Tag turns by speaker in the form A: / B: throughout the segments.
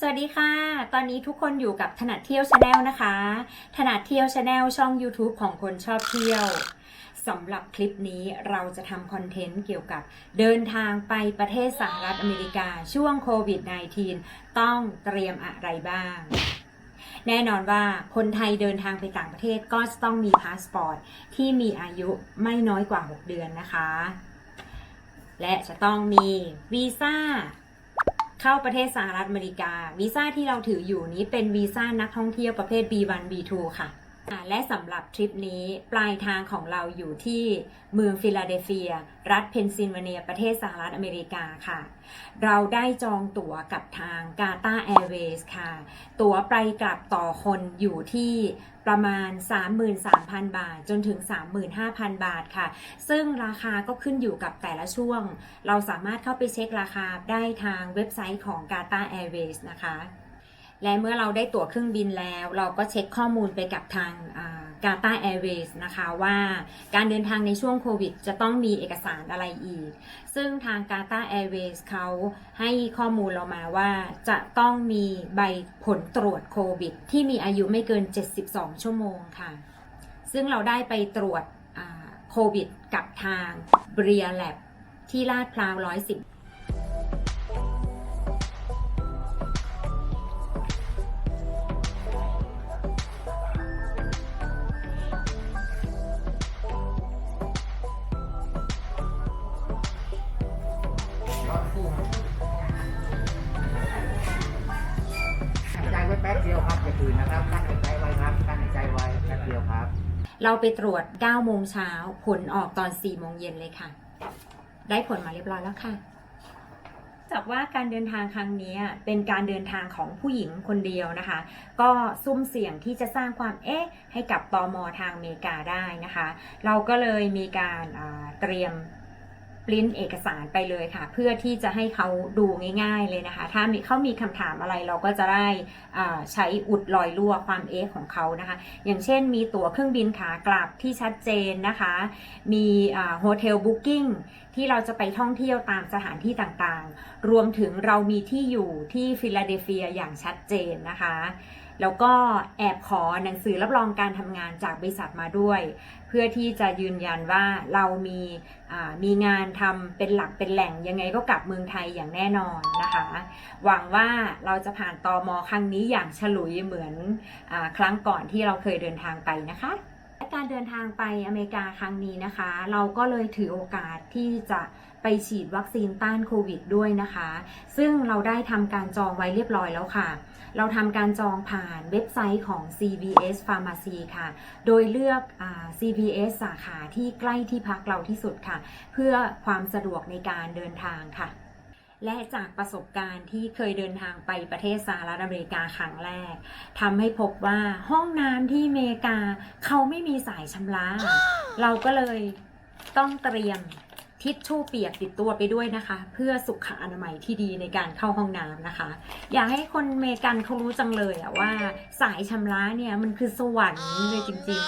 A: สวัสดีค่ะ ตอนนี้ทุกคนอยู่กับถนัดเที่ยวชาแนลนะคะ ถนัดเที่ยวชาแนลช่อง YouTube ของคนชอบเที่ยวสำหรับคลิปนี้เราจะทำคอนเทนต์เกี่ยวกับเดินทางไปประเทศสหรัฐอเมริกาช่วงโควิด -19 ต้องเตรียมอะไรบ้าง แน่นอนว่าคนไทยเดินทางไปต่างประเทศก็จะต้องมีพาสปอร์ตที่มีอายุไม่น้อยกว่า 6 เดือนนะคะ และจะต้องมีวีซ่า เข้าประเทศสหรัฐอเมริกา วีซ่าที่เราถืออยู่นี้เป็นวีซ่านักท่องเที่ยวประเภท B1 B2 ค่ะ และสำหรับทริปนี้ปลายทางของเราอยู่ที่เมืองฟิลาเดลเฟีย รัฐเพนซิลเวเนีย ประเทศสหรัฐอเมริกาค่ะ เราได้จองตั๋วกับทางกาตาแอร์เวย์ค่ะ ตั๋วไปกลับต่อคนอยู่ที่ประมาณ 33,000 บาท จนถึง 35,000 บาทค่ะ ซึ่งราคาก็ขึ้นอยู่กับแต่ละช่วง เราสามารถเข้าไปเช็คราคาได้ทางเว็บไซต์ของ Qatar Airways นะคะ และเมื่อเราได้ตั๋วเครื่องบินแล้ว เราก็เช็คข้อมูลไปกับทางกาตาแอร์เวย์นะคะว่าการเดินทางในช่วงโควิด จะต้องมีเอกสารอะไรอีก ซึ่งทางกาตาแอร์เวย์เขาให้ข้อมูลเรามาว่าจะต้องมีใบผลตรวจโควิด ที่มีอายุไม่เกิน 72 ชั่วโมงค่ะ ซึ่งเราได้ไปตรวจโควิด กับทางเบรียแลบที่ลาดพร้าว110
B: ป๊บเดียวครับอย่าตื่นนะครับกั้นหายใจไว้ครับกั้นหายใจไว้แป๊บเดียวครับ
A: เราไปตรวจ9โมงเช้าผลออกตอน4โมงเย็นเลยค่ะ ได้ผลมาเรียบร้อยแล้วค่ะจากว่าการเดินทางครั้งนี้เป็นการเดินทางของผู้หญิงคนเดียวนะคะ ก็ซุ่มเสี่ยงที่จะสร้างความเอ๊ะให้กับตอมอทางอเมริกาได้นะคะ เราก็เลยมีการอ่าเตรียม ปริ้นเอกสารไปเลยค่ะ เพื่อที่จะให้เขาดูง่ายๆเลยนะคะ ถ้ามีเขามีคำถามอะไรเราก็จะได้ใช้อุดรอยรั่วความเอของเขานะคะ อย่างเช่นมีตั๋วเครื่องบินขากลับที่ชัดเจนนะคะ มีโฮเทลบุ๊กิ้งที่เราจะไปท่องเที่ยวตามสถานที่ต่างๆ รวมถึงเรามีที่อยู่ที่ฟิลาเดลเฟียอย่างชัดเจนนะคะ แล้วก็แอบขอหนังสือรับรองการทำงานจากบริษัทมาด้วย เพื่อที่จะยืนยันว่าเรามีมีงานทำเป็นหลักเป็นแหล่งยังไงก็กลับเมืองไทยอย่างแน่นอนนะคะ หวังว่าเราจะผ่านตอมอครั้งนี้อย่างฉลุยเหมือนอครั้งก่อนที่เราเคยเดินทางไปนะคะ การเดินทางไปอเมริกาครั้งนี้นะคะ เราก็เลยถือโอกาสที่จะไปฉีดวัคซีนต้านโควิดด้วยนะคะ ซึ่งเราได้ทำการจองไว้เรียบร้อยแล้วค่ะ เราทำการจองผ่านเว็บไซต์ของ CVS Pharmacy ค่ะ โดยเลือกอ CVS สาขาที่ใกล้ที่พักเราที่สุดค่ะ เพื่อความสะดวกในการเดินทางค่ะ และจากประสบการณ์ที่เคยเดินทางไปประเทศสหรัฐอเมริกาครั้งแรกทำให้พบว่าห้องน้ำที่อเมริกาเขาไม่มีสายชำระ เราก็เลยต้องเตรียมทิชชู่เปียกติดตัวไปด้วยนะคะ เพื่อสุขอนามัยที่ดีในการเข้าห้องน้ำนะคะ อยากให้คนเมกันเขารู้จังเลยอะว่าสายชำระเนี่ยมันคือสวรรค์เลยจริง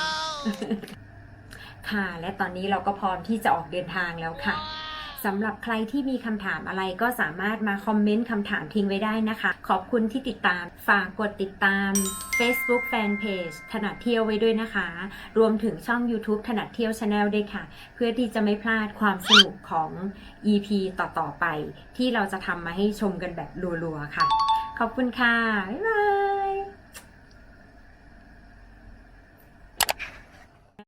A: ๆ ค่ะ และตอนนี้เราก็พร้อมที่จะออกเดินทางแล้วค่ะ สำหรับใครที่มีคำถามอะไรก็สามารถมาคอมเมนต์คำถามทิ้งไว้ได้นะคะ ขอบคุณที่ติดตาม ฝากกดติดตาม Facebook Fanpage ถนัดเที่ยวไว้ด้วยนะคะ รวมถึงช่อง YouTube ถนัดเที่ยว Channel ด้วยค่ะ เพื่อที่จะไม่พลาดความสนุกของ EP ต่อๆไป ที่เราจะทำมาให้ชมกันแบบรัวๆค่ะ ขอบคุณค่ะ บ๊ายบาย